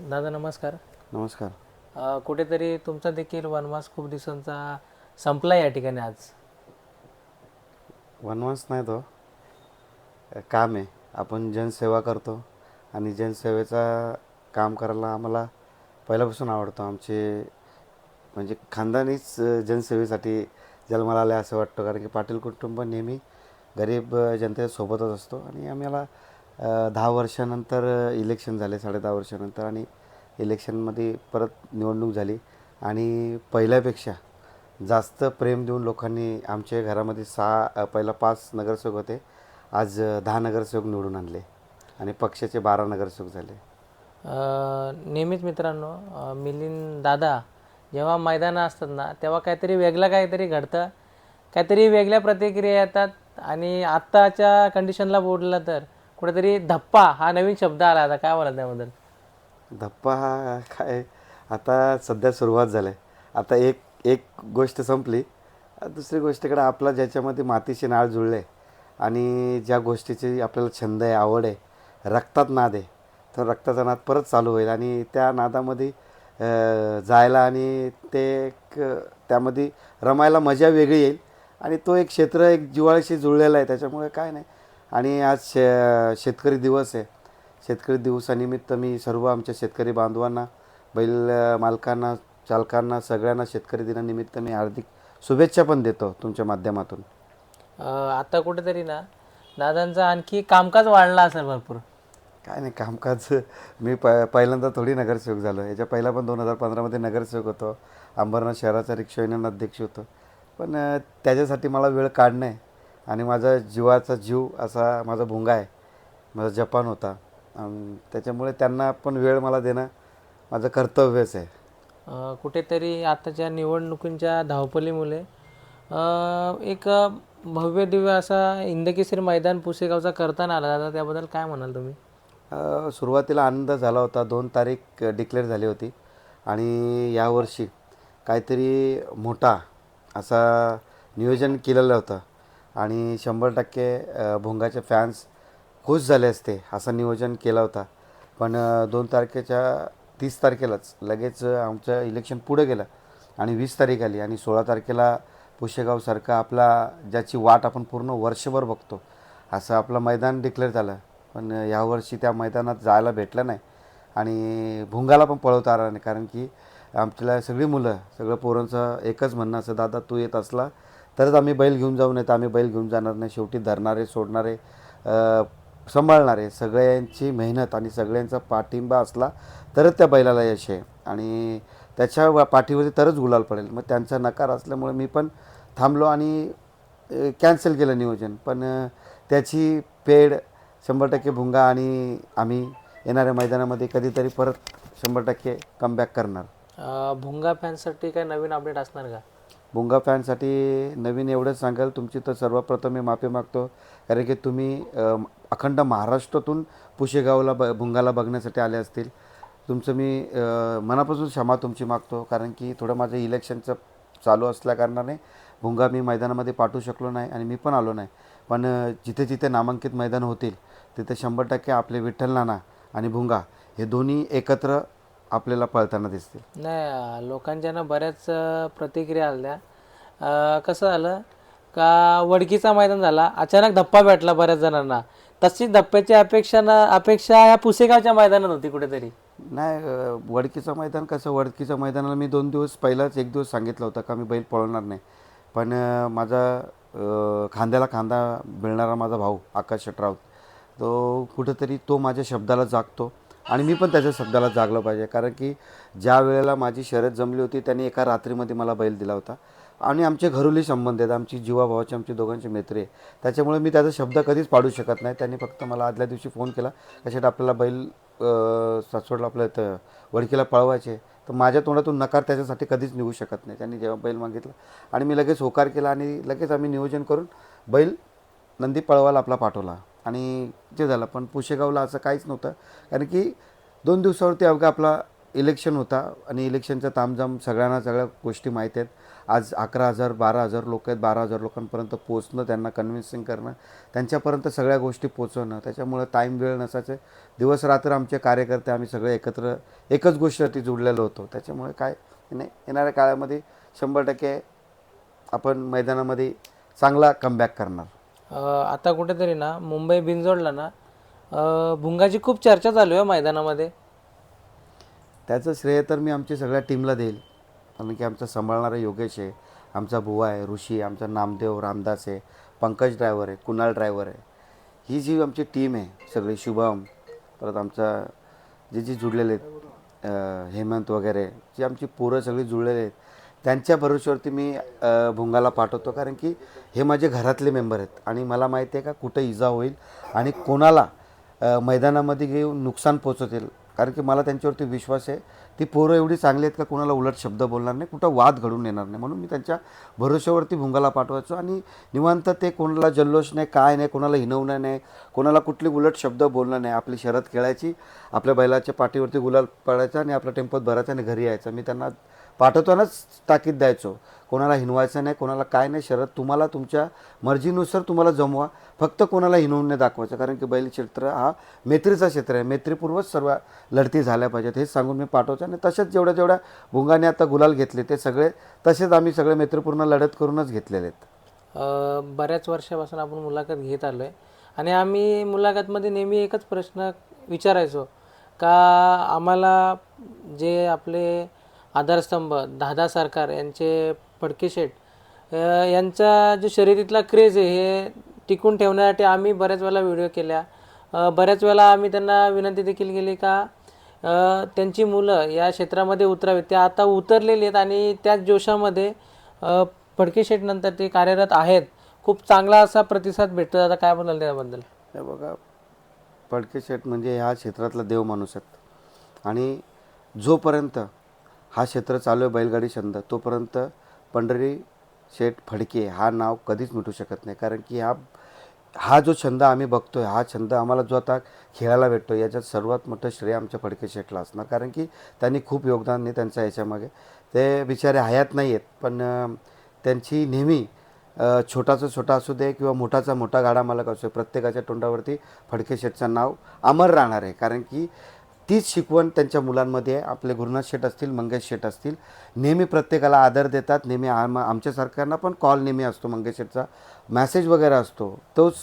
दादा नमस्कार. नमस्कार. अ, कुठेतरी तुमचा देखील वनवास खूप दिवसांचा संपला या ठिकाणी आज. वनवास नाही तो. अ, काम आहे. आपण जनसेवा करतो आणि जनसेवेचा काम करायला आम्हाला पहिल्यापासून आवडतो. आमचे म्हणजे खानदानीच अ, जनसेवेसाठी जन्माला आले असं वाटतं. कारण की पाटील कुटुंब नेहमी गरीब अ, जनतेसोबतच असतो आणि आम्हाला दहा वर्षानंतर इलेक्शन झाले साडे दहा वर्षानंतर आणि इलेक्शनमध्ये परत निवडणूक झाली. आणि पहिल्यापेक्षा जास्त प्रेम देऊन लोकांनी आमच्या घरामध्ये सहा पहिला पाच नगरसेवक होते. आज दहा नगरसेवक निवडून आणले आणि पक्षाचे बारा नगरसेवक झाले. नेहमीच मित्रांनो मिलिंद दादा जेव्हा मैदानं असतात ना तेव्हा काहीतरी वेगळं काहीतरी घडतं. काहीतरी वेगळ्या प्रतिक्रिया येतात आणि आत्ताच्या कंडिशनला बोललं तर कुठेतरी धप्पा हा नवीन शब्द आला आता काय बोला त्याबद्दल? धप्पा हा काय आता सध्या सुरुवात झाली आहे आता एक एक गोष्ट संपली दुसरी गोष्टीकडे आपला ज्याच्यामध्ये मातीशी नाळ जुळले आणि ज्या गोष्टीची आपल्याला छंद आहे आवड आहे रक्तात नाद आहे तर रक्ताचा नाद परत चालू होईल आणि त्या नादामध्ये जायला आणि ते एक त्यामध्ये रमायला मजा वेगळी येईल आणि तो एक क्षेत्र एक जिव्हाळ्याशी जुळलेला आहे त्याच्यामुळे काय नाही. आणि आज शे शेतकरी दिवस आहे. शेतकरी दिवसानिमित्त मी सर्व आमच्या शेतकरी बांधवांना बैल मालकांना चालकांना सगळ्यांना शेतकरी दिनानिमित्त मी हार्दिक शुभेच्छा पण देतो तुमच्या माध्यमातून. आता कुठेतरी ना दादांचं आणखी कामकाज वाढलं असेल भरपूर. काय नाही कामकाज मी प पहिल्यांदा थोडी नगरसेवक झालो. याच्या पहिला पण दोन हजार पंधरामध्ये नगरसेवक होतो. अंबरनाथ शहराचा रिक्षा युनियन अध्यक्ष होतो. पण त्याच्यासाठी मला वेळ काढणं आहे. आणि माझा जीवाचा जीव असा माझा भुंगा आहे. माझा जपान होता. त्याच्यामुळे त्यांना पण वेळ मला देणं माझं कर्तव्यच आहे. कुठेतरी आताच्या निवडणुकींच्या धावपळीमुळे अ, एक भव्य दिव्य असा इंदकेसरी मैदान पुसेगावचा करताना आला. दादा त्याबद्दल काय म्हणाल तुम्ही? सुरुवातीला आनंद झाला होता. दोन तारीख डिक्लेअर झाली होती. आणि यावर्षी काहीतरी मोठा असा नियोजन केलेलं होतं. आणि शंभर टक्के भोंगाचे फॅन्स खुश झाले असते असं नियोजन केलं होता. पण दोन तारखेच्या तीस तारखेलाच लगेच आमचं इलेक्शन पुढे गेलं आणि वीस तारीख आली आणि सोळा तारखेला पुशेगावसारखा आपला ज्याची वाट आपण पूर्ण वर्षभर बघतो असं आपलं मैदान डिक्लेअर झालं. पण यावर्षी त्या मैदानात जायला भेटलं नाही आणि भुंगाला पण पळवता आला नाही. कारण की आमच्याला सगळी मुलं सगळं पोरांचं एकच म्हणणं असं दादा तू येत असला तरच आम्ही बैल घेऊन जाऊ नाही तर आम्ही बैल घेऊन जाणार नाही. शेवटी धरणारे सोडणारे सांभाळणारे सगळ्यांची मेहनत आणि सगळ्यांचा पाठिंबा असला तरच त्या बैलाला यश आहे. आणि त्याच्या पाठीवरती तरच गुलाल पडेल. मग त्यांचा नकार असल्यामुळे मी पण थांबलो आणि कॅन्सल केलं नियोजन. पण त्याची पेड शंभर टक्के भुंगा आणि आम्ही येणाऱ्या मैदानामध्ये कधीतरी परत शंभर टक्के कमबॅक करणार. भुंगा फॅनसाठी काय नवीन अपडेट असणार का? भुंगा फॅनसाठी नवीन एवढंच सांगाल तुमची तर सर्वप्रथम मी माफी मागतो. कारण की तुम्ही अखंड महाराष्ट्रातून पुशेगावला ब भुंगाला बघण्यासाठी आले असतील. तुमचं मी मनापासून क्षमा तुमची मागतो. कारण की थोडं माझं इलेक्शनचं चालू असल्याकारणाने भुंगा मी मैदानामध्ये पाठवू शकलो नाही आणि मी पण आलो नाही. पण जिथे जिथे नामांकित मैदान होतील तिथे शंभर टक्के आपले विठ्ठल नाना आणि भुंगा हे दोन्ही एकत्र आपल्याला पळताना दिसतील. नाही लोकांच्या ना बऱ्याच प्रतिक्रिया आल्या. कसं झालं का वडकीचा मैदान झाला. अचानक धप्पा भेटला बऱ्याच जणांना. तशी धप्प्याची अपेक्षा ना अपेक्षा ह्या पुसेगावच्या मैदानात होती कुठेतरी. नाही वडकीचं मैदान कसं वडकीच्या मैदानाला मी दोन दिवस पहिलाच एक दिवस सांगितलं होतं का मी बैल पळवणार नाही. पण माझा खांद्याला खांदा मिळणारा माझा भाऊ आकाश शेटराव तो कुठेतरी तो माझ्या शब्दाला जागतो. आणि मी पण त्याच्या शब्दाला जागलं पाहिजे. कारण की ज्या वेळेला माझी शर्यत जमली होती त्यांनी एका रात्रीमध्ये मला बैल दिला होता. आणि आमचे घरोली संबंध आहेत आमची जीवाभावाचे आमची दोघांची मैत्री आहे. त्याच्यामुळे मी त्याचा शब्द कधीच पाडू शकत नाही. त्यांनी फक्त मला आदल्या दिवशी फोन केला त्याच्यात आपल्याला बैल सासवडला आपल्या इथं वडकीला पळवायचे तर माझ्या तोंडातून नकार त्याच्यासाठी कधीच निघू शकत नाही. त्यांनी जेव्हा बैल मागितला आणि मी लगेच होकार केला आणि लगेच आम्ही नियोजन करून बैल नंदी पळवायला आपला पाठवला. आणि जे झालं. पण पुशेगावला असं काहीच नव्हतं. कारण की दोन दिवसावरती अवघा आपला इलेक्शन होता आणि इलेक्शनचा तामझाम सगळ्यांना सगळ्या गोष्टी माहीत आहेत. आज अकरा हजार बारा हजार लोक आहेत. बारा हजार लोकांपर्यंत पोचणं त्यांना कन्व्हिन्सिंग करणं त्यांच्यापर्यंत सगळ्या गोष्टी पोचवणं त्याच्यामुळं टाईम वेळ नसायचे. दिवस रात्र आमचे कार्यकर्ते आम्ही सगळे एकत्र एकच गोष्टीसाठी जुडलेलो होतो. त्याच्यामुळे काय नाही येणाऱ्या काळामध्ये शंभर टक्के आपण मैदानामध्ये चांगला कमबॅक करणार. आता कुठेतरी ना मुंबई बिनजोडला ना भुंगाची खूप चर्चा चालू आहे हो मैदानामध्ये. त्याचं श्रेय तर मी आमच्या सगळ्या टीमला देईल. कारण की आमचा सांभाळणारा योगेश आहे आमचा भुवा आहे ऋषी आहे आमचा नामदेव रामदास आहे पंकज ड्रायव्हर आहे कुणाल ड्रायव्हर आहे. ही जी आमची टीम आहे सगळी शुभम परत आमचा जे जे जुडलेले आहेत हेमंत वगैरे जी आमची पोरं सगळी जुळलेली आहेत त्यांच्या भरोश्यावरती मी भुंगाला पाठवतो. कारण की हे माझे घरातले मेंबर आहेत. आणि मला माहिती आहे का कुठं इजा होईल आणि कोणाला मैदानामध्ये घेऊन नुकसान पोचवतील कारण की मला त्यांच्यावरती विश्वास आहे. ती पोरं एवढी चांगली आहेत का कोणाला उलट शब्द बोलणार नाही. कुठं वाद घडून येणार नाही. म्हणून मी त्यांच्या भरोश्यावरती भुंगाला पाठवायचो. आणि निवांत ते कोणाला जल्लोष नाही काय नाही कोणाला हिनवणं नाही कोणाला कुठली उलट शब्द बोलणं नाही. आपली शरद खेळायची आपल्या बैलाच्या पाठीवरती गुलाल पडायचा आणि आपल्या टेम्पोत भरायचा आणि घरी यायचं. मी त्यांना पाठवतानाच ताकीद द्यायचो. कोणाला हिनवायचं नाही कोणाला काय नाही शरद तुम्हाला तुमच्या मर्जीनुसार तुम्हाला जमवा. फक्त कोणाला हिनवून नाही दाखवायचं कारण की बैल क्षेत्र हा मैत्रीचा क्षेत्र आहे. मैत्रीपूर्वच सर्व लढती झाल्या पाहिजेत हे सांगून मी पाठवतो. आणि तसेच जेवढ्या जेवढ्या भुंगाने आता गुलाल घेतले ते सगळे तसेच आम्ही सगळे मैत्रीपूर्ण लढत करूनच घेतलेले आहेत. बऱ्याच वर्षापासून आपण मुलाखत घेत आलो आहे आणि आम्ही मुलाखतमध्ये नेहमी एकच प्रश्न विचारायचो का आम्हाला जे आपले आधारस्तंभ दादा सरकार यांचे फडके शेठ यांचा जो शर्यतीतला क्रेज आहे हे टिकून ठेवण्यासाठी आम्ही बऱ्याच वेळा व्हिडिओ केल्या. बऱ्याच वेळा आम्ही त्यांना विनंती देखील केली का त्यांची मुलं या क्षेत्रामध्ये उतरावीत. ते आता उतरलेली आहेत आणि त्याच जोशामध्ये फडके शेठ नंतर ते कार्यरत आहेत. खूप चांगला असा प्रतिसाद भेटतो आता काय बोलाल त्याबद्दल? हे बघा फडके शेठ म्हणजे ह्या क्षेत्रातला देव माणूस आहेत. आणि जोपर्यंत हा क्षेत्र चालू आहे बैलगाडी छंद. तोपर्यंत पंढरी शेठ फडके हा नाव कधीच मिटू शकत नाही. कारण की हा हा जो छंद आम्ही बघतोय हा छंद आम्हाला जो आता खेळायला भेटतो याच्यात सर्वात मोठं श्रेय आमच्या फडके शेठला असणार. कारण की त्यांनी खूप योगदान आहे त्यांचं याच्यामागे. ते बिचारे हयात नाही आहेत पण त्यांची नेहमी छोटाचा छोटा असू दे किंवा मोठाचा मोठा गाडा मालक असू दे प्रत्येकाच्या तोंडावरती फडके शेठचं नाव अमर राहणार आहे. कारण की तीच शिकवण त्यांच्या मुलांमध्ये आहे आपले गुरुनाथ शेठ असतील मंगेश शेठ असतील. नेहमी प्रत्येकाला आदर देतात नेहमी आम आमच्या सरकारना पण कॉल नेहमी असतो मंगेश शेठचा. मॅसेज वगैरे असतो. तोच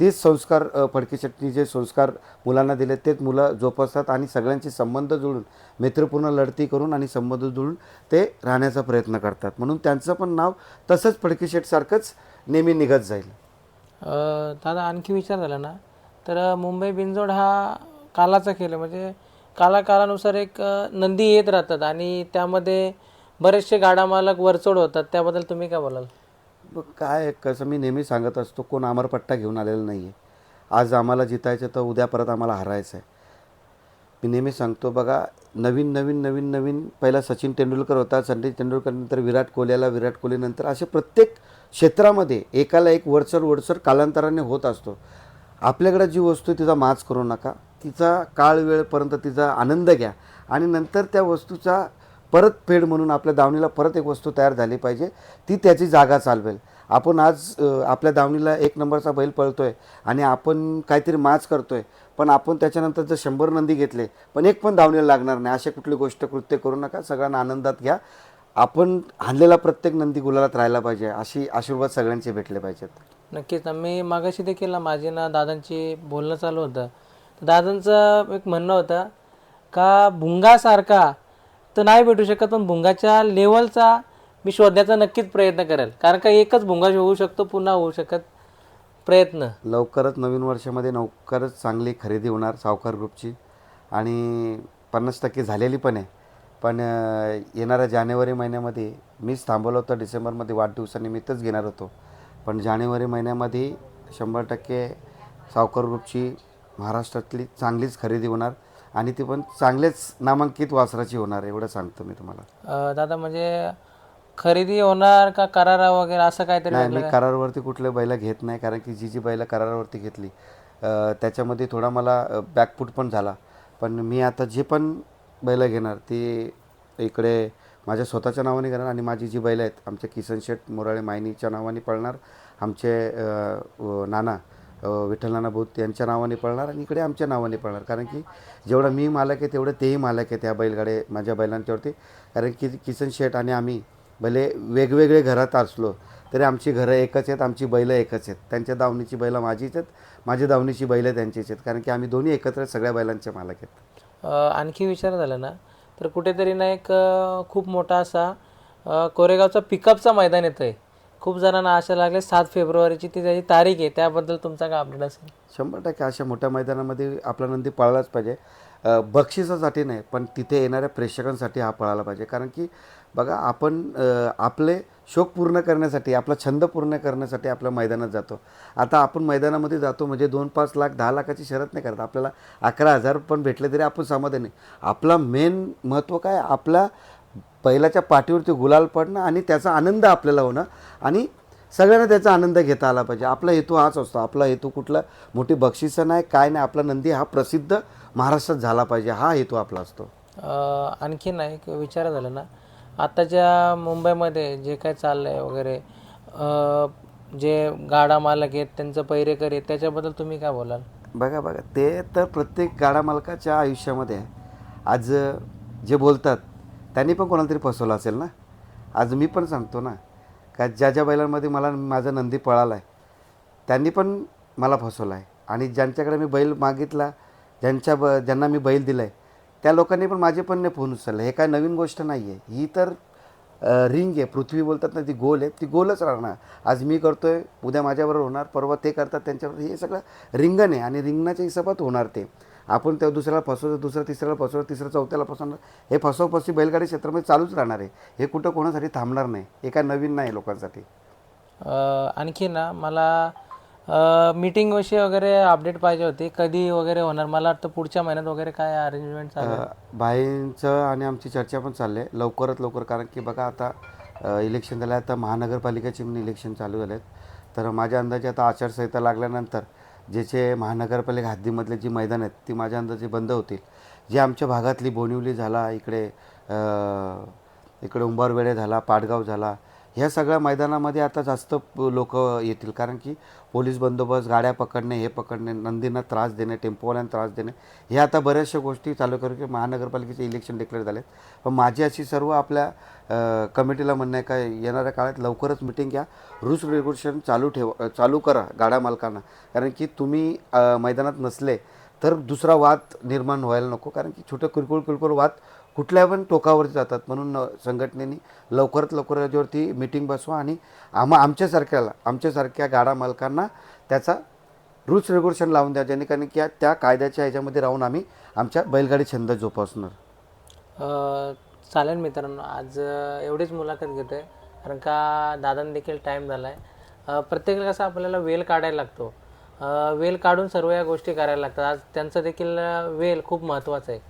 तेच संस्कार फडके शेट्टी जे संस्कार मुलांना दिले तेच मुलं जोपासतात आणि सगळ्यांचे संबंध जुळून मैत्रीपूर्ण लढती करून आणि संबंध जुळून ते राहण्याचा प्रयत्न करतात. म्हणून त्यांचं पण नाव तसंच फडके शेठसारखंच नेहमी निघत जाईल. दादा आणखी विचार झाला ना? तर मुंबई बिनजोड हा कालाचं केलं. म्हणजे काला कालानुसार एक नंदी येत राहतात आणि त्यामध्ये बरेचसे गाडा मालक वरचढ होतात. त्याबद्दल तुम्ही काय बोलाल? काय कसं मी नेहमी सांगत असतो कोण अमरपट्टा घेऊन आलेला नाही आहे आज आम्हाला जितायचं तर उद्या परत आम्हाला हरायचं आहे. मी नेहमी सांगतो बघा नवीन नवीन नवीन नवीन पहिला सचिन तेंडुलकर होता सचिन तेंडुलकरनंतर विराट कोहली आला विराट कोहलीनंतर असे प्रत्येक क्षेत्रामध्ये एकाला एक वरचढ वरचढ कालांतराने होत असतो. आपल्याकडे जी वस्तू आहे तिचा माच करू नका. तिचा काळ वेळपर्यंत तिचा आनंद घ्या. आणि नंतर त्या वस्तूचा परत फेड म्हणून आपल्या दावणीला परत एक वस्तू तयार झाली पाहिजे. ती त्याची जागा चालवेल. आपण आज आपल्या दावणीला एक नंबरचा बैल पळतो आहे आणि आपण काहीतरी माच करतो आहे पण आपण त्याच्यानंतर जर शंभर नंदी घेतले पण एक पण दावणीला लागणार नाही. अशी कुठली गोष्ट कृत्य करू नका. सगळ्यांना आनंदात घ्या. आपण हाणलेला प्रत्येक नंदी गुलालात राहायला पाहिजे. अशी आशीर्वाद सगळ्यांचे भेटले पाहिजेत. नक्कीच. ना मी मागाशी देखील ना माझे ना दादांची बोलणं चालू होतं. तर दादांचं एक म्हणणं होतं का भुंगासारखा तर नाही भेटू शकत पण भुंगाच्या लेवलचा मी शोधण्याचा नक्कीच प्रयत्न करेल. कारण का एकच भुंगा होऊ शकतो पुन्हा होऊ शकत प्रयत्न. लवकरच नवीन वर्षामध्ये लवकरच चांगली खरेदी होणार सावकार ग्रुपची. आणि पन्नास टक्के झालेली पण आहे. पण येणाऱ्या जानेवारी महिन्यामध्ये मीच थांबवलं होतं डिसेंबरमध्ये वाढदिवसानिमित्तच घेणार होतो. पण जानेवारी महिन्यामध्ये शंभर टक्के सावकार ग्रुपची महाराष्ट्रातली चांगलीच खरेदी होणार आणि ती पण चांगलेच नामांकित वासराची होणार एवढं सांगतो मी तुम्हाला. दादा म्हणजे खरेदी होणार का करारा वगैरे असं काहीतरी नाही मी करारावरती कुठल्या बैला घेत नाही कारण की जी जी बैला करारावरती घेतली त्याच्यामध्ये थोडा मला बॅकफूट पण झाला. पण मी आता जे पण बैलं घेणार ती इकडे माझ्या स्वतःच्या नावाने करणार आणि माझी जी बैल आहेत आमच्या किसन शेठ मोराळे मायनीच्या नावाने पळणार आमचे नाना विठ्ठल नाना भूत यांच्या नावाने पळणार आणि इकडे आमच्या नावाने पळणार. कारण की जेवढं मी मालक आहे तेवढं तेही मालक आहे त्या बैलगाडे माझ्या बैलांच्यावरती. कारण की किसन शेठ आणि आम्ही भले वेगवेगळे घरात असलो तरी आमची घरं एकच आहेत आमची बैलं एकच आहेत. त्यांच्या दावणीची बैलं माझीच आहेत माझी दावणीची बैलं त्यांचीच आहेत. कारण की आम्ही दोन्ही एकत्र सगळ्या बैलांचे मालक आहेत. आणखी विचार झाला ना तर कुठेतरी ना एक खूप मोठा असा कोरेगावचा पिकअपचा मैदान येतं आहे खूप जणांना आशा लागले सात फेब्रुवारीची ती त्याची तारीख आहे त्याबद्दल तुमचा काय अपडेट असेल? शंभर टक्के अशा मोठ्या मैदानामध्ये आपला नंदी पळालाच पाहिजे. बक्षिसासाठी नाही पण तिथे येणाऱ्या प्रेक्षकांसाठी हा पळाला पाहिजे. कारण की बघा आपण आपले शोक पूर्ण करण्यासाठी आपला छंद पूर्ण करण्यासाठी आपल्या मैदानात जातो. आता आपण मैदानामध्ये जातो म्हणजे दोन पाच लाख दहा लाखाची शरत नाही करत. आपल्याला अकरा हजार पण भेटले तरी आपण समाधानी. आपला मेन महत्त्व काय? आपल्या बैलाच्या पाठीवरती गुलाल पडणं आणि त्याचा आनंद आपल्याला होणं आणि सगळ्यांना त्याचा आनंद घेता आला पाहिजे. आपला हेतू हाच असतो. आपला हेतू कुठला? मोठी बक्षिसं नाही काय नाही. आपला नंदी हा प्रसिद्ध महाराष्ट्रात झाला पाहिजे. हा हेतू आपला असतो. अ, आणखी ना एक विचार झाला ना. आताच्या मुंबईमध्ये जे काय चाललं आहे वगैरे जे गाडा मालक आहेत त्यांचं पैरेकर आहेत त्याच्याबद्दल तुम्ही काय बोलाल? बघा बघा. ते तर प्रत्येक गाडा मालकाच्या आयुष्यामध्ये आहे. आज जे बोलतात त्यांनी पण कोणाला तरी फसवलं असेल ना? आज मी पण सांगतो ना का ज्या ज्या बैलांमध्ये मला माझा नंदी पळाला आहे त्यांनी पण मला फसवलं आहे. आणि ज्यांच्याकडे मी बैल मागितला ज्यांच्या ब ज्यांना मी बैल दिला आहे त्या लोकांनी पण माझे पण नाही फोन उचलले. हे काय नवीन गोष्ट नाही आहे ही तर रिंग आहे पृथ्वी बोलतात ना ती गोल आहे ती गोलच राहणार. आज मी करतोय उद्या माझ्याबरोबर होणार परवा ते करतात त्यांच्याबरोबर हे सगळं रिंगण आहे आणि रिंगणाच्या हिशोबात होणार ते. आपण त्या दुसऱ्याला फसवतो दुसऱ्या तिसऱ्याला फसवतो तिसऱ्या चौथ्याला फसवणार. हे फसवफसवी बैलगाडी क्षेत्रामध्ये चालूच राहणार आहे. हे कुठं कोणासाठी थांबणार नाही. हे काय नवीन नाही लोकांसाठी. आणखी ना मला मीटिंग विषयी वगैरे अपडेट पाहिजे होती. कधी वगैरे होणार? मला वाटतं पुढच्या महिन्यात वगैरे काय अरेंजमेंट चालू भाईंचं आणि आमची चर्चा पण चालली आहे. लवकरात लवकर कारण की बघा आता इलेक्शन झालं आता महानगरपालिकेचे पण इलेक्शन चालू झाले आहेत तर माझ्या अंदाजे आता आचारसंहिता लागल्यानंतर ज्याचे महानगरपालिका हद्दीमधले जी मैदान आहेत ती माझ्या अंदाजे बंद होतील. जे आमच्या भागातली बोनिवली झाला इकडे इकडे उंबारवेडे झाला पाडगाव झाला ह्या सगळ्या मैदानामध्ये आता जास्त लोक येतील. कारण की पोलीस बंदोबस्त गाड्या पकडणे हे पकडणे नंदींना त्रास देणे टेम्पोवाल्यांना त्रास देणे हे आता बऱ्याचशा गोष्टी चालू करू की महानगरपालिकेचे इलेक्शन डिक्लेअर आहेत पण माझी अशी सर्व आपल्या कमिटीला म्हणणं आहे का येणाऱ्या काळात लवकरच मिटिंग घ्या. रूल्स रेग्युलेशन चालू ठेवा चालू करा गाड्या मालकांना. कारण की तुम्ही मैदानात नसले तर दुसरा वाद निर्माण व्हायला नको. कारण की छोटे किरकोळ किरकोळ वाद कुठल्या पण टोकावरती जातात म्हणून संघटनेने लवकरात लवकर याच्यावरती मिटिंग बसवा आणि आम्हा आमच्यासारख्याला आमच्यासारख्या गाडा मालकांना त्याचा रूल्स रेग्युलेशन लावून द्या जेणेकरून की त्या कायद्याच्या ह्याच्यामध्ये राहून आम्ही आमच्या बैलगाडी छंद जोपासणार. चालेल मित्रांनो. आज एवढीच मुलाखत घेतो आहे कारण का दादांनी देखील टाईम झाला आहे प्रत्येकाला कसं आपल्याला वेल काढायला लागतो. वेल काढून सर्व या गोष्टी करायला लागतात. आज त्यांचं देखील वेल खूप महत्त्वाचं आहे.